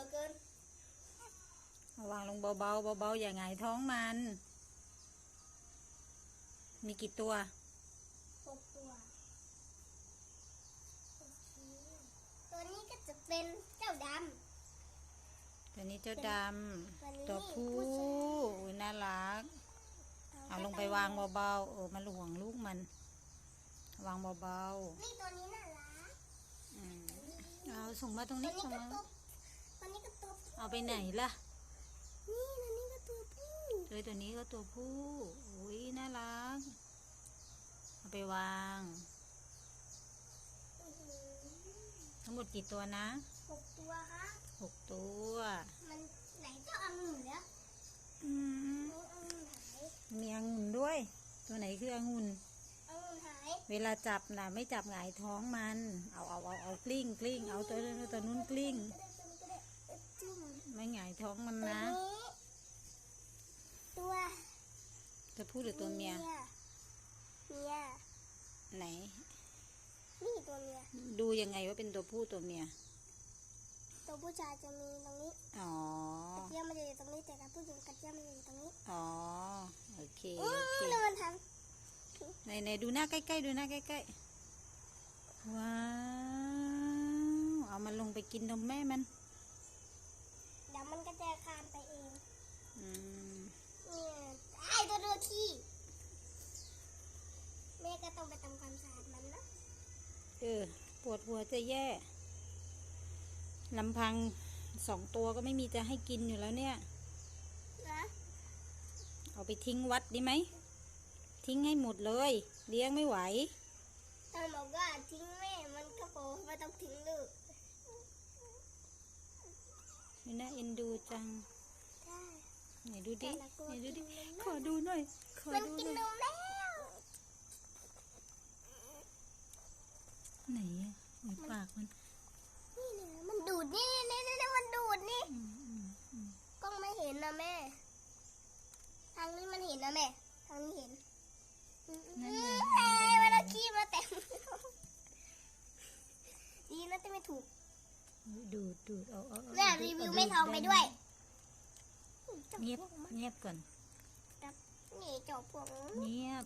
ลูกเหลือเกินวางลงเบาๆเบาๆอย่าหงายท้องมัน มีกี่ตัวหกตัวโอเคตัวนี้ก็จะเป็นเจ้าดตัวนี้เจ้าดำตัวนี้ำตัวผู้ชายอุ๊ยน่ารัก เอาลงไปวางเบาๆโอ้มันห่วงลูกมัน วางเบานี่ตัวนี้น่ารักๆอืมเอาส่งมาตรงตัวนี้นี้ส่งก็มา ตัวตัวนี้ก็ตัวผู้เอาไปไหนล่ะนี่ตัวนี้ก็ตัวผู้เอ้ยตัวนี้ก็ตัวผู้อุ้ยน่ารัก เอาไปวาง อื้อหือทั้งหมดกี่ตัวนะหกตัวครับ หกตัว มันไหนเจ้าองุ่นแล้วอืมน้ององุ่นหายมีองุ่นด้วย ตัวไหนคือองุ่นองุ่นหายเวลาจับนะไม่จับหงายท้องมัน เอาเอาเอาเอากลิ้งกลิ้งเอาตัวนู้นตัวนู้นกลิ้ง ก็ได้ตัวนี้ก็ได้เอ้ย จุ้งไม่หงายท้องมันตัวนะนี้ตัวตัวผู้หรือตัวเมีย เมีย ไหน นี่ตัวเมีย ดูยังไงว่าเป็นตัวผู้ตัวเมีย ตัวผู้ชายจะมีตรงนี้ อ๋อกระเจี๊ยบมันจะอยู่ตรงนี้แต่กับผู้หญิงกระเจี๊ยบมันจะอยู่ตรงนี้ อ๋อ โอเคอืโอมเคแล้วมันทไหนไหนดูหน้าใกล้ๆดูหน้าใกล้ๆ ว้าว เอามันลงไปกินนมแม่มันำเดี๋ยวมันก็จะ คลานไปเองอืมเนี่ยไอ้ตัวเดือขี้แม่ก็ต้องไปทำความสะอาดมันนะเออปวดหัวจะแย่ลำพังสองตัวก็ไม่มีจะให้กินอยู่แล้วเนี่ย นะเอาไปทิ้งวัดดีไหม ทิ้งให้หมดเลย เลี้ยงไม่ไหวถ้าบอกว่าทิ้งแม่มันก็โผล่ไม่ต้องทิ้งลูก นี่น่าเอ็นดูจังใช่ไหนดูดิแต่ละตัวไหนดูดิกินนมขอดูหน่อย ขอมันดูกินหน่อยนมแล้วไหนอะไหนปากมัน นี่เนี่ยมันดูดนี่นี่นี่นี่มันดูดนี่อืมอืมอืมกล้องไม่เห็นนะแม่ ทางนี้มันเห็นนะแม่ ทางนี้เห็นนั่นเอ้ไงยมันเอาขี้มาแต่งดีนะที่ไม่ถูก ดูดดูดเอาเอาเอาแม่ดูรีดวิวเอาไม่ทองไปด้วยเงียบเงียบก่อน นี่เจาะพวก เงียบ